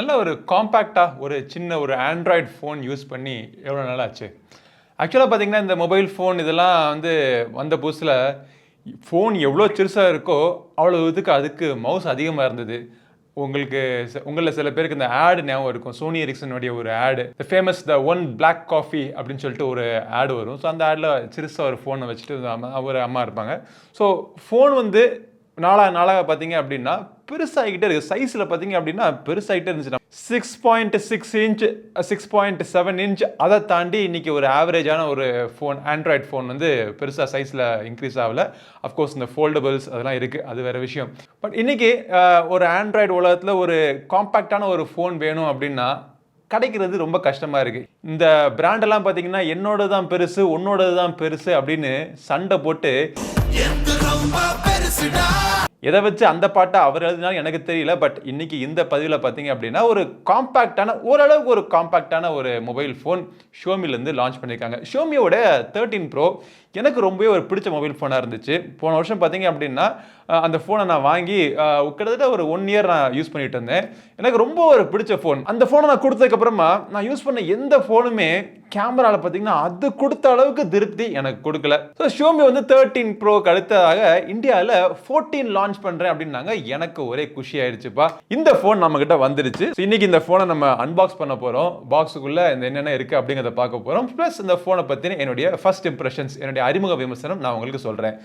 நல்ல ஒரு காம்பேக்டாக ஒரு சின்ன ஒரு ஆண்ட்ராய்டு ஃபோன் யூஸ் பண்ணி எவ்வளோ நாள் ஆச்சு ஆக்சுவலாக பார்த்தீங்கன்னா இந்த மொபைல் ஃபோன் இதெல்லாம் வந்து வந்த புதுசில் ஃபோன் எவ்வளோ சிறுசாக இருக்கோ அவ்வளோ இதுக்கு அதுக்கு மவுஸ் அதிகமாக இருந்தது. உங்களுக்கு ச- உங்களில் சில பேருக்கு இந்த ஆடு ஞாபகம் இருக்கும். சோனி எரிக்சனுடைய ஒரு ஆடு the famous the one black coffee அப்படின்னு சொல்லிட்டு ஒரு ஆடு வரும். ஸோ அந்த ஆடில் சிறுசாக ஒரு ஃபோனை வச்சுட்டு அம்மா ஒரு அம்மா இருப்பாங்க. ஸோ ஃபோன் வந்து நாளாக நாளாக பார்த்தீங்க அப்படின்னா பெருசாகிக்கிட்டே இருக்குது சைஸில் பார்த்தீங்க அப்படின்னா பெருசாகிட்டே இருந்துச்சுன்னா six point six inch six point seven inch அதை தாண்டி இன்றைக்கி ஒரு ஆவரேஜான ஒரு ஃபோன் ஆண்ட்ராய்ட் ஃபோன் வந்து பெருசாக சைஸில் இன்க்ரீஸ் ஆகல. அஃப்கோர்ஸ் இந்த ஃபோல்டபுள்ஸ் அதெல்லாம் இருக்குது அது வேறு விஷயம். பட் இன்றைக்கி ஒரு ஆண்ட்ராய்டு உலகத்தில் ஒரு காம்பேக்டான ஒரு ஃபோன் வேணும் அப்படின்னா கிடைக்கிறது ரொம்ப கஷ்டமாக இருக்குது இந்த பிராண்டெல்லாம் பார்த்தீங்கன்னா என்னோட தான் பெருசு உன்னோடது தான் பெருசு அப்படின்னு சண்டை போட்டு எதை வச்சு அந்த பாட்டை அவர் எழுதினாலும் எனக்கு தெரியல பட் இன்னைக்கு இந்த பதிவில் பார்த்தீங்க அப்படின்னா ஒரு காம்பேக்டான ஓரளவுக்கு ஒரு காம்பேக்டான ஒரு மொபைல் ஃபோன் ஷோமிலேருந்து லான்ச் பண்ணியிருக்காங்க. ஷோமியோட தேர்ட்டீன் ப்ரோ எனக்கு ரொம்பவே ஒரு பிடிச்ச மொபைல் ஃபோனாக இருந்துச்சு. போன வருஷம் பார்த்தீங்க அப்படின்னா அந்த ஃபோனை நான் வாங்கி கிட்டத்தட்ட ஒரு ஒன் இயர் நான் யூஸ் பண்ணிட்டு இருந்தேன். எனக்கு ரொம்ப ஒரு பிடிச்ச ஃபோன் அந்த ஃபோனை நான் கொடுத்ததுக்கப்புறமா நான் யூஸ் பண்ண எந்த ஃபோனுமே கேமராவில் பார்த்தீங்கன்னா அது கொடுத்த அளவுக்கு திருப்தி எனக்கு கொடுக்கல. ஸோ ஷோமி வந்து தேர்ட்டீன் ப்ரோக்கு அடுத்ததாக இந்தியாவில் ஃபோர்டீன் லான்ச் பண்ணுறேன் அப்படின்னாங்க. எனக்கு ஒரே குஷி ஆயிடுச்சுப்பா. இந்த ஃபோன் நம்மக்கிட்ட வந்துருச்சு. ஸோ இன்னைக்கு இந்த ஃபோனை நம்ம அன்பாக்ஸ் பண்ண போகிறோம் பாக்ஸுக்குள்ளே இந்த என்னென்ன இருக்குது அப்படிங்கிறத பார்க்க போகிறோம் ப்ளஸ் இந்த ஃபோனை பற்றின என்னுடைய ஃபர்ஸ்ட் இம்ப்ரெஷன்ஸ் என்னுடைய அறிமுக விமர்சனம் நான் உங்களுக்கு சொல்கிறேன்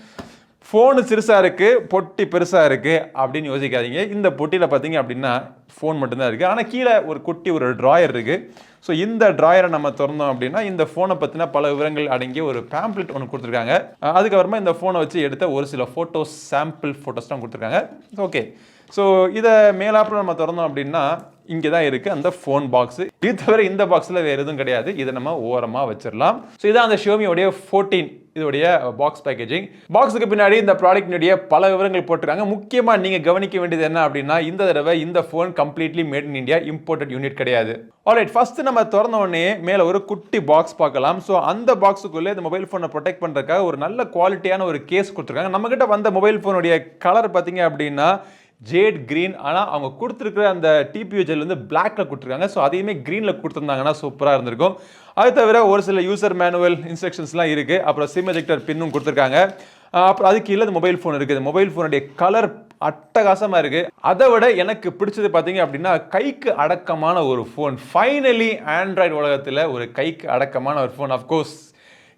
ஃபோனு சிறுசாக இருக்குது பொட்டி பெருசாக இருக்குது அப்படின்னு யோசிக்காதீங்க. இந்த பொட்டியில் பார்த்தீங்க அப்படின்னா ஃபோன் மட்டும்தான் இருக்குது ஆனால் கீழே ஒரு குட்டி ஒரு ட்ராயர் இருக்குது ஸோ இந்த ட்ராயரை நம்ம திறந்தோம் அப்படின்னா இந்த ஃபோனை பற்றின பல விவரங்கள் அடங்கிய ஒரு பேம்ப்ளெட் ஒன்று கொடுத்துருக்காங்க. அதுக்கப்புறமா இந்த ஃபோனை வச்சு எடுத்த ஒரு சில ஃபோட்டோஸ் சாம்பிள் ஃபோட்டோஸ்லாம் கொடுத்துருக்காங்க. ஓகே ஸோ இதை மேலாப்பில் நம்ம திறந்தோம் அப்படின்னா இங்கே தான் இருக்குது அந்த ஃபோன் பாக்ஸு இது தவிர இந்த பாக்ஸில் வேறு எதுவும் கிடையாது. இதை நம்ம ஓரமாக வச்சிடலாம். ஸோ இதான் அந்த ஷியோமியோடைய ஃபோர்டீன் இதோடைய பாக்ஸ் பேக்கேஜிங் பாக்ஸுக்கு பின்னாடி இந்த ப்ராடக்டினுடைய பல விவரங்கள் போட்டிருக்காங்க. முக்கியமாக நீங்கள் கவனிக்க வேண்டியது என்ன அப்படின்னா இந்த தடவை இந்த phone completely made in India imported unit கிடையாது. ஆல்ரைட் ஃபர்ஸ்ட் நம்ம திறந்த உடனே மேலே ஒரு குட்டி பாக்ஸ் பார்க்கலாம். ஸோ அந்த பாக்ஸுக்குள்ளே இந்த மொபைல் ஃபோனை ப்ரொடெக்ட் பண்ணுறதுக்காக ஒரு நல்ல குவாலிட்டியான ஒரு கேஸ் கொடுத்துருக்காங்க. நம்மக்கிட்ட வந்த மொபைல் ஃபோனுடைய கலர் பார்த்தீங்க அப்படின்னா ஜேட் கிரீன் ஆனால் அவங்க கொடுத்துருக்குற அந்த டிபியூ ஜெல் வந்து பிளாக்ல கொடுத்துருக்காங்க. ஸோ அதையுமே க்ரீனில் கொடுத்துருந்தாங்கன்னா சூப்பராக இருந்திருக்கும். அது தவிர ஒரு சில யூசர் மேனுவல் இன்ஸ்ட்ரக்ஷன்ஸ்லாம் இருக்குது அப்புறம் சிம் எஜெக்டர் பின்னும் கொடுத்துருக்காங்க. அப்புறம் அதுக்கு இல்லை மொபைல் ஃபோன் இருக்குது. மொபைல் ஃபோனுடைய கலர் அட்டகாசமாக இருக்குது அதை விட எனக்கு பிடிச்சது பார்த்தீங்க அப்படின்னா கைக்கு அடக்கமான ஒரு ஃபோன் ஃபைனலி ஆண்ட்ராய்டு உலகத்தில் ஒரு கைக்கு அடக்கமான ஒரு phone of course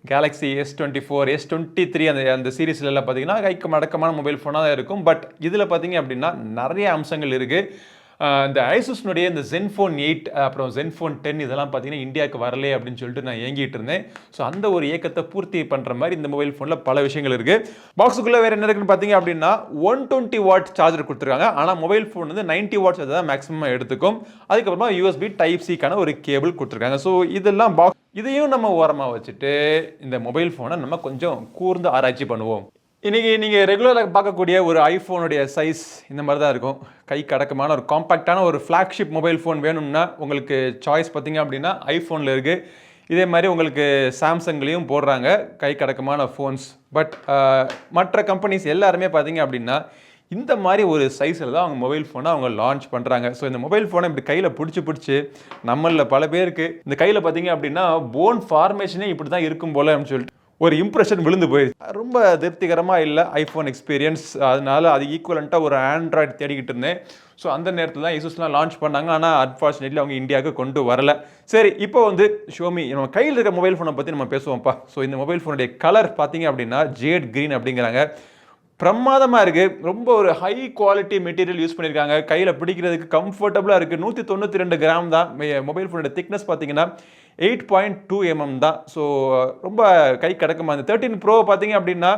Galaxy S twenty four S twenty three அந்த அந்த சீரீஸ்ல பார்த்தீங்கன்னா கைக்கு மடக்கமான மொபைல் ஃபோனாக தான் இருக்கும். பட் இதில் பார்த்தீங்க அப்படின்னா நிறைய அம்சங்கள் இருக்குது இந்த ஐசஸ்னுடைய இந்த ஜென்ஃபோன் எயிட் அப்புறம் ஜென்ஃபோன் டென் இதெல்லாம் பார்த்தீங்கன்னா இந்தியாவுக்கு வரலே அப்படின்னு சொல்லிட்டு நான் இயங்கிட்டு இருந்தேன். ஸோ அந்த ஒரு இயக்கத்தை பூர்த்தி பண்ணுற மாதிரி இந்த மொபைல் ஃபோனில் பல விஷயங்கள் இருக்குது பாக்ஸுக்குள்ளே வேறு என்ன இருக்குன்னு பார்த்தீங்க அப்படின்னா ஒன் டுவெண்ட்டி வாட் சார்ஜர் கொடுத்துருக்காங்க. ஆனால் மொபைல் ஃபோன் வந்து 90 வாட்ஸ் தான் மேக்ஸிமம் எடுத்துக்கும். அதுக்கப்புறமா யூஎஸ்பி டைப் சிக்கான ஒரு கேபிள் கொடுத்துருக்காங்க. ஸோ இதெல்லாம் பாக்ஸ் இதையும் நம்ம ஓரமாக வச்சுட்டு இந்த மொபைல் ஃபோனை நம்ம கொஞ்சம் கூர்ந்து ஆராய்ச்சி பண்ணுவோம். இன்றைக்கி நீங்கள் ரெகுலராக பார்க்கக்கூடிய ஒரு ஐஃபோனுடைய சைஸ் இந்த மாதிரி தான் இருக்கும். கை கடக்கமான ஒரு காம்பேக்டான ஒரு ஃப்ளாக்ஷிப் மொபைல் ஃபோன் வேணும்னா உங்களுக்கு சாய்ஸ் பார்த்தீங்க அப்படின்னா ஐஃபோனில் இருக்குது இதே மாதிரி உங்களுக்கு சாம்சங்லேயும் போடுறாங்க கை கடக்கமான ஃபோன்ஸ் பட் மற்ற கம்பெனிஸ் எல்லாருமே பார்த்தீங்க அப்படின்னா இந்த மாதிரி ஒரு சைஸில் தான் அவங்க மொபைல் ஃபோனை அவங்க லான்ச் பண்ணுறாங்க ஸோ இந்த மொபைல் ஃபோனை இப்படி கையில் பிடிச்சி பிடிச்சி நம்மளில் பல பேருக்கு இந்த கையில் பார்த்தீங்க அப்படின்னா போன் ஃபார்மேஷனே இப்படி தான் இருக்கும் போல் அப்படின்னு சொல்லிட்டு ஒரு இம்ப்ரெஷன் விழுந்து போயிடுச்சு. ரொம்ப திருப்திகரமாக இல்லை ஐஃபோன் எக்ஸ்பீரியன்ஸ் அதனால அது ஈக்குவலண்ட்டாக ஒரு ஆண்ட்ராய்டு தேடிக்கிட்டு இருந்தேன். ஸோ அந்த நேரத்தில் தான் இசூஸ்லாம் லான்ச் பண்ணாங்க. ஆனால் அன்ஃபார்ச்சுனேட்லி அவங்க இந்தியாவுக்கு கொண்டு வரல. சரி இப்போ வந்து ஷோமி நம்ம கையில் இருக்க மொபைல் ஃபோனை பற்றி நம்ம பேசுவோம்ப்பா. ஸோ இந்த மொபைல் ஃபோனுடைய கலர் பார்த்தீங்க அப்படின்னா ஜேட் கிரீன் அப்படிங்கிறாங்க. பிரமாதமாக இருக்குது ரொம்ப ஒரு ஹை குவாலிட்டி மெட்டீரியல் யூஸ் பண்ணியிருக்காங்க. கையில் பிடிக்கிறதுக்கு கம்ஃபர்டபுளாக இருக்குது நூற்றி தொண்ணூற்றி ரெண்டு கிராம் தான். மொபைல் ஃபோனோட திக்னஸ் பார்த்தீங்கன்னா எயிட் பாயிண்ட் டூ எம்எம் தான். ஸோ ரொம்ப கை கிடக்குமா? இந்த தேர்ட்டின் ப்ரோ பார்த்தீங்க அப்படின்னா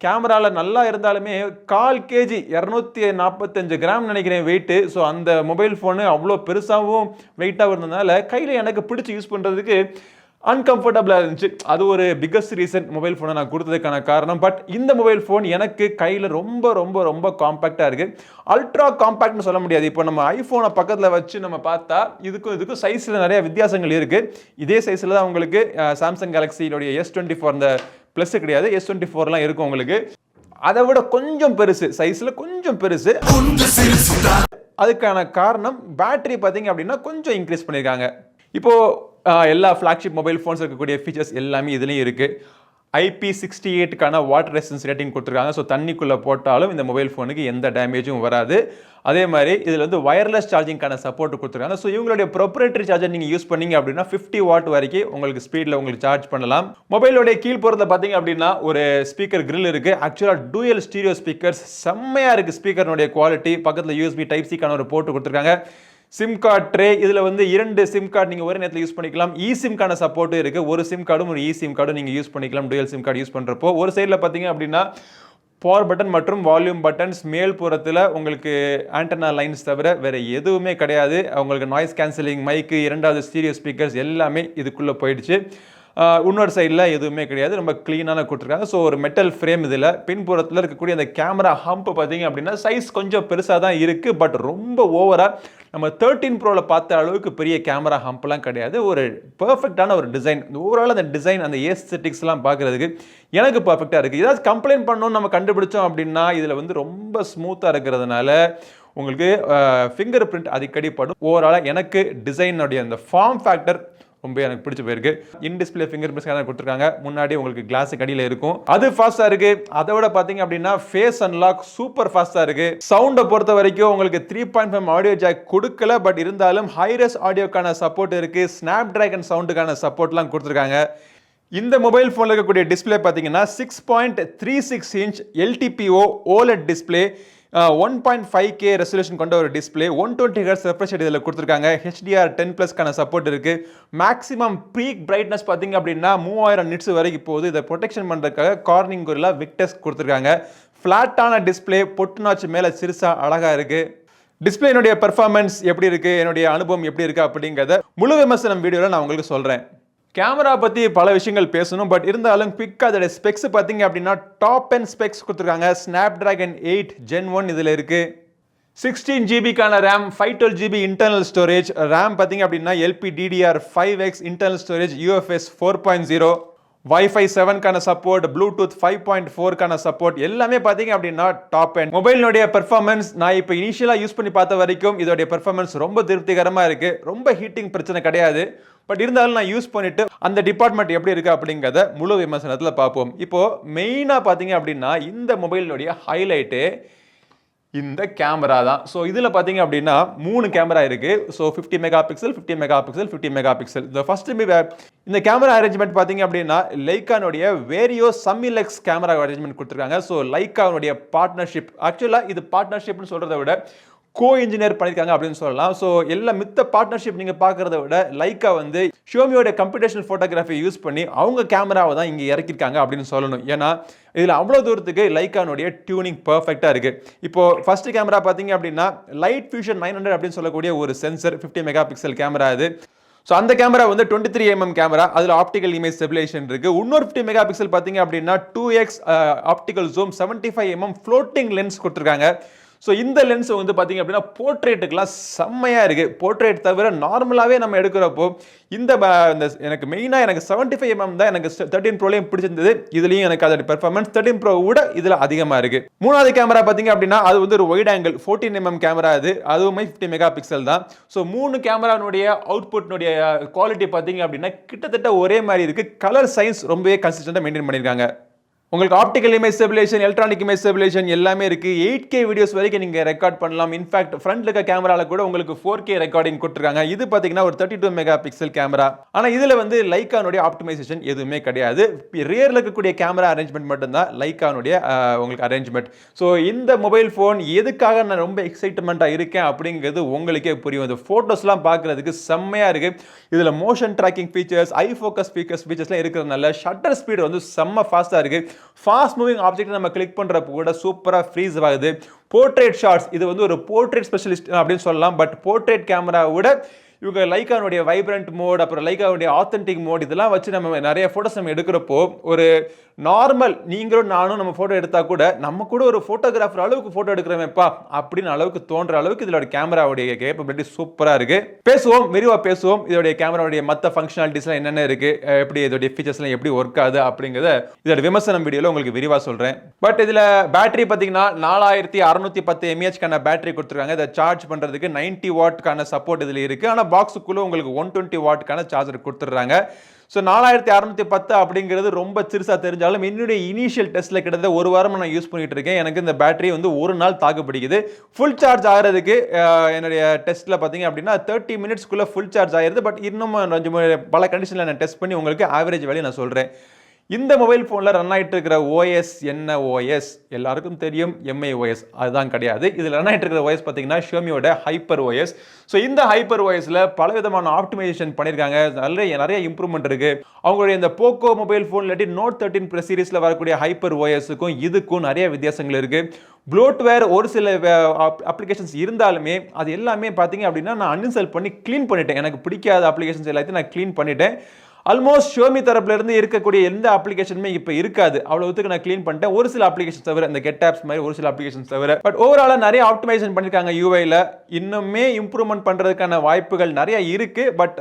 கேமராவில் நல்லா இருந்தாலுமே கால் கேஜி இரநூத்தி நாற்பத்தஞ்சு கிராம் நினைக்கிறேன் வெயிட்டு ஸோ அந்த மொபைல் ஃபோனு அவ்வளோ பெருசாகவும் வெயிட்டாகவும் இருந்ததுனால கையில் எனக்கு பிடிச்சி யூஸ் பண்ணுறதுக்கு அன்கம்ஃபர்டபுளாக இருந்துச்சு. அது ஒரு பிக்கஸ்ட் ரீசன் மொபைல் ஃபோனை நான் கொடுத்ததுக்கான காரணம். பட் இந்த மொபைல் ஃபோன் எனக்கு கையில் ரொம்ப ரொம்ப ரொம்ப காம்பேக்டாக இருக்குது அல்ட்ரா காம்பேக்ட்னு சொல்ல முடியாது. இப்போ நம்ம ஐஃபோனை பக்கத்தில் வச்சு நம்ம பார்த்தா இதுக்கும் இதுக்கும் சைஸில் நிறைய வித்தியாசங்கள் இருக்குது இதே சைஸில் தான் உங்களுக்கு சாம்சங் கேலக்ஸியினுடைய எஸ் டுவெண்ட்டி ஃபோர் அந்த ப்ளஸ் கிடையாது. எஸ் டுவெண்ட்டி ஃபோர்லாம் இருக்கும் உங்களுக்கு. அதை விட கொஞ்சம் பெருசு. சைஸில் கொஞ்சம் பெருசு. அதுக்கான காரணம் பேட்டரி பார்த்தீங்க அப்படின்னா கொஞ்சம் இன்க்ரீஸ் பண்ணியிருக்காங்க. இப்போது எல்லா ஃப்ளாக்ஷிப் மொபைல் ஃபோன்ஸ் இருக்கக்கூடிய ஃபீச்சர்ஸ் எல்லாமே இதுலேயும் இருக்குது ஐபி சிக்ஸ்டி எயிட்டுக்கான வாட்டர் ரெசிஸ்டன்ஸ் ரேட்டிங் கொடுத்துருக்காங்க. ஸோ தண்ணிக்குள்ளே போட்டாலும் இந்த மொபைல் ஃபோனுக்கு எந்த டேமேஜும் வராது. அதே மாதிரி இதில் வந்து வயர்லெஸ் சார்ஜிங்கான சப்போர்ட் கொடுத்துருக்காங்க. ஸோ இவங்களுடைய ப்ரொப்ரேட்டரி சார்ஜர் நீங்கள் யூஸ் பண்ணீங்க அப்படின்னா ஃபிஃப்டி வாட் வரைக்கும் உங்களுக்கு ஸ்பீடில் உங்களுக்கு சார்ஜ் பண்ணலாம். மொபைலோடைய கீழ்ப்புறத்தில் பார்த்தீங்க அப்படின்னா ஒரு ஸ்பீக்கர் கிரில் இருக்குது ஆக்சுவலாக டூயல் ஸ்டீரியோ ஸ்பீக்கர்ஸ் செம்மையாக இருக்குது ஸ்பீக்கர்னுடைய குவாலிட்டி பக்கத்தில் யூஎஸ்பி டைப் சிக்கான ஒரு போட்டு கொடுத்துருக்காங்க. சிம் கார்டு ட்ரே இதில் வந்து இரண்டு சிம் கார்டு நீங்கள் ஒரே நேரத்தில் யூஸ் பண்ணிக்கலாம். இ சிம்கான சப்போர்ட்டும் இருக்குது ஒரு சிம் கார்டும் ஒரு இ சிம் கார்டும் நீங்கள் யூஸ் பண்ணிக்கலாம். டூயல் சிம் கார்டு யூஸ் பண்ணுறப்போ ஒரு சைடில் பார்த்தீங்க அப்படின்னா பவர் பட்டன் மற்றும் வால்யூம் பட்டன்ஸ் மேல் புறத்தில் உங்களுக்கு ஆண்டனா லைன்ஸ் தவிர வேறு எதுவுமே கிடையாது. உங்களுக்கு நாய்ஸ் கேன்சலிங் மைக்கு இரண்டாவது ஸ்டீரியோ ஸ்பீக்கர்ஸ் எல்லாமே இதுக்குள்ளே போயிடுச்சு. இன்னொரு சைடில் எதுவுமே கிடையாது. ரொம்ப க்ளீனான கொடுத்துருக்காங்க. ஸோ ஒரு மெட்டல் ஃப்ரேம் இதில். பின்புறத்தில் இருக்கக்கூடிய அந்த கேமரா ஹம்ப் பார்த்தீங்க அப்படின்னா சைஸ் கொஞ்சம் பெருசாக தான் இருக்குது பட் ரொம்ப ஓவராக நம்ம தேர்ட்டீன் ப்ரோவில் பார்த்த அளவுக்கு பெரிய கேமரா ஹம்ப்லாம் கிடையாது. ஒரு பர்ஃபெக்டான ஒரு டிசைன் ஓவரால் அந்த டிசைன் அந்த ஏஸ்தெட்டிக்ஸ்லாம் பார்க்குறதுக்கு எனக்கு பர்ஃபெக்டாக இருக்குது ஏதாவது கம்ப்ளைண்ட் பண்ணணும்னு நம்ம கண்டுபிடிச்சோம் அப்படின்னா இதில் வந்து ரொம்ப ஸ்மூத்தாக இருக்கிறதுனால உங்களுக்கு ஃபிங்கர் பிரிண்ட் அடிக்கடி படும். ஓவராலாக எனக்கு டிசைனுடைய அந்த ஃபார்ம் ஃபேக்டர் ரொம்ப எனக்கு பிடிச்ச போயிருக்கு in display fingerprint scanner கொடுத்துருக்காங்க. முன்னாடி உங்களுக்கு கிளாஸுக்கு அடியில் இருக்கும். அது ஃபாஸ்ட்டாக இருக்கு. அதை விட பார்த்தீங்க அப்படின்னா ஃபேஸ் அன்லாக் சூப்பர் ஃபாஸ்ட்டாக இருக்கு. சவுண்டை பொறுத்த வரைக்கும் உங்களுக்கு three point five audio jack கொடுக்கல. பட் இருந்தாலும் ஹைரஸ் ஆடியோக்கான சப்போர்ட் இருக்கு. ஸ்னாப் டிராகன் சவுண்டுக்கான சப்போர்ட்லாம் கொடுத்துருக்காங்க. இந்த மொபைல் ஃபோனில் இருக்கக்கூடிய டிஸ்பிளே பார்த்தீங்கன்னா six point three six inch LTPO OLED display one point five K resolution கொண்ட ஒரு display one twenty hertz refresh இதில் கொடுத்துருக்காங்க. ஹெச்டிஆர் டென் ப்ளஸ்க்கான சப்போர்ட் இருக்குது மேக்ஸிமம் பீக் பிரைட்னஸ் பார்த்தீங்க அப்படின்னா மூவாயிரம் நிட்ஸ் வரைக்கும் போகுது இதை ப்ரொடெக்ஷன் பண்ணுறதுக்காக கார்னிங் கொரிலா விக்டஸ் கொடுத்துருக்காங்க. ஃப்ளாட்டான டிஸ்பிளே பொட்டு நாச்சு மேலே சிறுசாக அழகாக இருக்குது டிஸ்பிளேனுடைய பெர்ஃபார்மன்ஸ் எப்படி இருக்குது என்னுடைய அனுபவம் எப்படி இருக்குது அப்படிங்கிறத முழு விமர்சனம் வீடியோவில் நான் உங்களுக்கு சொல்கிறேன் கேமரா பற்றி பல விஷயங்கள் பேசணும் பட் இருந்தாலும் குவிக்காக அதோட ஸ்பெக்ஸ் பார்த்தீங்க அப்படின்னா டாப் அண்ட் ஸ்பெக்ஸ் கொடுத்துருக்காங்க. Snapdragon eight gen one இதில் இருக்குது sixteen ஜிபிக்கான RAM five twelve GB internal storage RAM பார்த்தீங்க அப்படின்னா LP DDR five X internal storage UFS four point zero wifi செவன்கான support Bluetooth five point ஃபோர்க்கான support எல்லாமே பார்த்தீங்க அப்படின்னா top and மொபைலினுடைய performance நான் இப்போ இனிஷியலாக யூஸ் பண்ணி பார்த்த வரைக்கும் இதோடைய பெர்ஃபார்மன்ஸ் ரொம்ப திருப்திகரமாக இருக்குது ரொம்ப ஹீட்டிங் பிரச்சனை கிடையாது. பட் இருந்தாலும் நான் யூஸ் பண்ணிட்டு அந்த டிபார்ட்மெண்ட் எப்படி இருக்குது அப்படிங்கிறத முழு விமர்சனத்தில் பார்ப்போம். இப்போது மெயினாக பார்த்தீங்க அப்படின்னா இந்த மொபைலினுடைய ஹைலைட்டு இந்த கேமரா தான். ஸோ இதில் பார்த்தீங்க அப்படின்னா மூணு கேமரா இருக்குது so fifty megapixel fifty megapixel fifty megapixel இந்த ஃபர்ஸ்ட் இந்த கேமரா அரேஞ்ச்மெண்ட் பார்த்தீங்க அப்படின்னா லைக்கானுடைய வேரியோ சம்மிலெக்ஸ் கேமரா அரேஞ்ச்மெண்ட் கொடுத்துருக்காங்க. ஸோ லைக்கானுடைய பார்ட்னர்ஷிப் ஆக்சுவலாக இது பார்ட்னர்ஷிப்னு சொல்கிறத விட கோ இன்ஜினியர் பண்ணியிருக்காங்க அப்படின்னு சொல்லலாம். ஸோ எல்லா மித்த பார்ட்னர்ஷிப் நீங்கள் பார்க்குறத விட லைக்கா வந்து ஷோமியோட கம்ப்யூட்டேஷனல் ஃபோட்டோகிராஃபி யூஸ் பண்ணி அவங்க கேமராவை தான் இங்கே இறக்கிருக்காங்க அப்படின்னு சொல்லணும். ஏன்னா இதில் அவ்வளோ தூரத்துக்கு லைக்கானுடைய டியூனிங் பர்ஃபெக்டாக இருக்குது இப்போது ஃபஸ்ட்டு கேமரா பார்த்தீங்க அப்படின்னா லைட் ஃபியூஷன் நைன் ஹண்ட்ரட் அப்படின்னு சொல்லக்கூடிய ஒரு sensor fifty mega pixel camera இது ஸோ அந்த கேமரா வந்து டுவெண்ட்டி த்ரீ எம்எம் கேமரா அதில் ஆப்டிகல் இமேஜ் ஸ்டெபிலேஷன் இருக்குது இன்னொரு ஃபிஃப்டி மெகா பிக்சல் பார்த்தீங்க அப்படின்னா two X optical zoom seventy five mm floating lens கொடுத்துருக்காங்க. ஸோ இந்த லென்ஸ் வந்து பார்த்தீங்க அப்படின்னா போர்ட்ரேட்டுக்கெலாம் செம்மையாக இருக்குது போர்ட்ரேட் தவிர நார்மலாகவே நம்ம எடுக்கிறப்போ இந்த எனக்கு மெயினாக எனக்கு செவன்ட்டி ஃபைவ் எம்எம் தான் எனக்கு தேர்ட்டின் ப்ரோலையும் பிடிச்சிருந்தது. இதுலேயும் எனக்கு அதோட பெர்ஃபார்மன்ஸ் தேர்ட்டின் ப்ரோ விட இதில் அதிகமாக இருக்குது மூணாவது கேமரா பார்த்தீங்க அப்படின்னா அது வந்து ஒரு wide angle fourteen mm camera அது. அதுவுமே ஃபிஃப்டி மெகா பிக்சல் தான். ஸோ மூணு கேமரானுடைய அவுட்புட்னுடைய குவாலிட்டி பார்த்தீங்க அப்படின்னா கிட்டத்தட்ட ஒரே மாதிரி இருக்குது கலர் சயின்ஸ் ரொம்பவே கன்சிஸ்டண்ட்டாக மெயின்டைன் பண்ணியிருக்காங்க உங்களுக்கு optical image stabilization electronic image stabilization எல்லாமே இருக்குது எயிட் கே வீடியோஸ் வரைக்கும் நீங்கள் ரெக்கார்ட் பண்ணலாம். இன்ஃபேக்ட் ஃப்ரண்ட்ல இருக்க கேமராவில் கூட உங்களுக்கு ஃபோர் கே ரெக்கார்டிங் கொடுத்துருக்காங்க. இது பார்த்தீங்கன்னா ஒரு thirty two mega pixel camera ஆனால் இதில் வந்து லைக்கானுடைய ஆப்டிமைசேஷன் எதுவுமே கிடையாது. ரியரில் இருக்கக்கூடிய கேமரா அரேஞ்ச்மெண்ட் மட்டும்தான் லைக்கானுடைய உங்களுக்கு அரேஞ்ச்மெண்ட் ஸோ இந்த மொபைல் ஃபோன் எதுக்காக நான் ரொம்ப எக்ஸைட்மெண்ட்டாக இருக்கேன் அப்படிங்கிறது உங்களுக்கே புரியும். இந்த ஃபோட்டோஸ்லாம் பார்க்குறதுக்கு செம்மையாக இருக்குது இதில் motion tracking features eye focus features ஃபீச்சர்ஸ்லாம் இருக்கிறதுனால ஷட்டர் ஸ்பீடு வந்து செம்ம ஃபாஸ்ட்டாக இருக்குது ஃபாஸ்ட் மூவிங் ஆப்ஜெக்ட் நம்ம கிளிக் பண்ணுறப்ப கூட சூப்பராக ஃப்ரீஸ் ஆகுது. போர்ட்ரேட் ஷார்ட்ஸ் இது வந்து ஒரு போர்ட்ரேட் ஸ்பெஷலிஸ்ட் அப்படின்னு சொல்லலாம். பட் போர்ட்ரேட் கேமரா விட இவங்க லைக்கானுடைய வைப்ரண்ட் மோட் அப்புறம் லைக்காவுடைய ஆத்தென்டிக் மோட் இதெல்லாம் வச்சு நம்ம நிறைய ஃபோட்டோஸ் நம்ம எடுக்கிறப்போ ஒரு நார்மல் நீங்களும் நானும் நம்ம ஃபோட்டோ எடுத்தால் கூட நம்ம கூட ஒரு ஃபோட்டோகிராஃபர் அளவுக்கு ஃபோட்டோ எடுக்கிறோமேப்பா அப்படின்னு அளவுக்கு தோன்ற அளவுக்கு இதோட கேமராவுடைய கேப்பபிலிட்டி சூப்பராக இருக்குது பேசுவோம் விரிவாக பேசுவோம் இதோடைய கேமராவுடைய மற்ற ஃபங்க்ஷனாலிட்டிஸ்லாம் என்னென்ன இருக்குது எப்படி இதோடைய ஃபீச்சர்ஸ்லாம் எப்படி ஒர்க் ஆகுது அப்படிங்கிறத இதோட விமர்சனம் வீடியோவில் உங்களுக்கு விரிவாக சொல்கிறேன் பட் இதில் பேட்டரி பார்த்தீங்கன்னா நாலாயிரத்தி அறுநூத்தி பத்து எம்ஏஹெச்க்கான பேட்டரி கொடுத்துருக்காங்க. இதை சார்ஜ் பண்ணுறதுக்கு 90 வாட்க்கான சப்போர்ட் இதில் இருக்குது ஆனால் பாக்ஸுக்குள்ளே உங்களுக்கு ஒன் டுவெண்ட்டி வாட்டுக்கான சார்ஜர் கொடுத்துட்றாங்க. ஸோ நாலாயிரத்தி அறநூத்தி பத்து அப்படிங்கிறது ரொம்ப சிறுசாக தெரிஞ்சாலும் என்னுடைய இனிஷியல் டெஸ்ட்டில் கிட்டத்தட்ட ஒரு வாரம் நான் யூஸ் பண்ணிட்டு இருக்கேன். எனக்கு இந்த பேட்டரி வந்து ஒரு நாள் தாக்கு பிடிக்குது ஃபுல் சார்ஜ் ஆகிறதுக்கு என்னுடைய டெஸ்ட்டில் பார்த்தீங்க அப்படின்னா தேர்ட்டி மினிட்ஸ்க்குள்ளே ஃபுல் சார்ஜ் ஆயிருது. பட் இன்னும் கொஞ்சம் பல கண்டிஷனில் நான் டெஸ்ட் பண்ணி உங்களுக்கு ஆவரேஜ் வேலையை நான் சொல்கிறேன் இந்த மொபைல் ஃபோனில் ரன் ஆகிட்டு இருக்கிற ஓஎஸ் என்ன ஓஎஸ் எல்லாருக்கும் தெரியும் எம்ஐ ஓஎஸ் அதுதான் கிடையாது. இதில் ரன் ஆகிட்டு இருக்கிற ஓஎஸ் பார்த்தீங்கன்னா ஷியோமியோட ஹைப்பர் ஓஎஸ் ஸோ இந்த ஹைப்பர் ஓஎஸில் பல விதமான ஆப்டிமைசேஷன் பண்ணியிருக்காங்க. நிறைய நிறைய இம்ப்ரூவ்மெண்ட் இருக்குது அவங்களுடைய இந்த போக்கோ மொபைல் ஃபோன் இல்லாட்டி நோட் தேர்ட்டின் ப்ளஸ் சீரிஸில் வரக்கூடிய ஹைப்பர் ஓஎஸுக்கும் இதுக்கும் நிறைய வித்தியாசங்கள் இருக்குது ப்ளோட்வேர் ஒரு சில அப்ளிகேஷன்ஸ் இருந்தாலுமே அது எல்லாமே பார்த்தீங்க அப்படின்னா நான் அன்இன்ஸ்டால் பண்ணி க்ளீன் பண்ணிட்டேன். எனக்கு பிடிக்காத அப்ளிகேஷன்ஸ் எல்லாத்தையும் நான் க்ளீன் பண்ணிட்டேன். ஆல்மோஸ்ட் ஷோமி தரப்புலேருந்து இருக்கக்கூடிய எந்த அப்ளிகேஷனுமே இப்போ இருக்காது. அவ்வளவுக்கு நான் க்ளீன் பண்ணிட்டேன். ஒரு சில அப்ளிகேஷன் தவிர இந்த கெட் ஆப்ஸ் மாதிரி ஒரு சில அப்ளிகேஷன்ஸ் தவிர. பட் ஓவராலாக நிறைய ஆப்டிமைசேஷன் பண்ணியிருக்காங்க யூஐயில் இன்னுமே இம்ப்ரூவ்மெண்ட் பண்ணுறதுக்கான வாய்ப்புகள் நிறைய இருக்குது பட்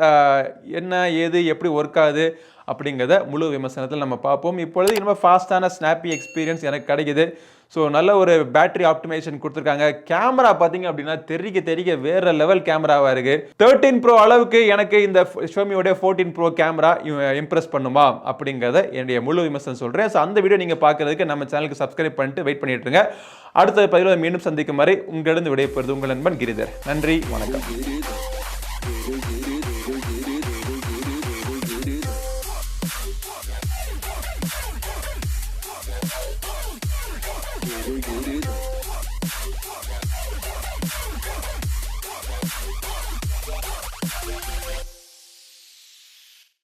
என்ன ஏது எப்படி ஒர்க் ஆகுது? அப்படிங்கிறத முழு விமர்சனத்தில் நம்ம பார்ப்போம். இப்பொழுது ரொம்ப ஃபாஸ்ட்டான ஸ்னாப்பி எக்ஸ்பீரியன்ஸ் எனக்கு கிடைக்குது. ஸோ நல்ல ஒரு பேட்டரி ஆப்டிமைசேஷன் கொடுத்துருக்காங்க. கேமரா பார்த்தீங்க அப்படின்னா தெரிக்க தெரிய வேற லெவல் கேமராவாக இருக்குது தேர்ட்டீன் ப்ரோ அளவுக்கு எனக்கு இந்த ஷோமியோட ஃபோர்டீன் ப்ரோ கேமரா இம்ப்ரெஸ் பண்ணுமா? அப்படிங்கிறத என்னுடைய முழு விமர்சனம் சொல்கிறேன் ஸோ அந்த வீடியோ நீங்கள் பார்க்கறதுக்கு நம்ம சேனலுக்கு சப்ஸ்கிரைப் பண்ணிட்டு வெயிட் பண்ணிட்டு இருங்க. அடுத்த பதிவில் மீண்டும் சந்திக்கும் வரை உங்களிடம் விடைபெறுது உங்கள் நண்பன் கிரிதர். நன்றி வணக்கம்.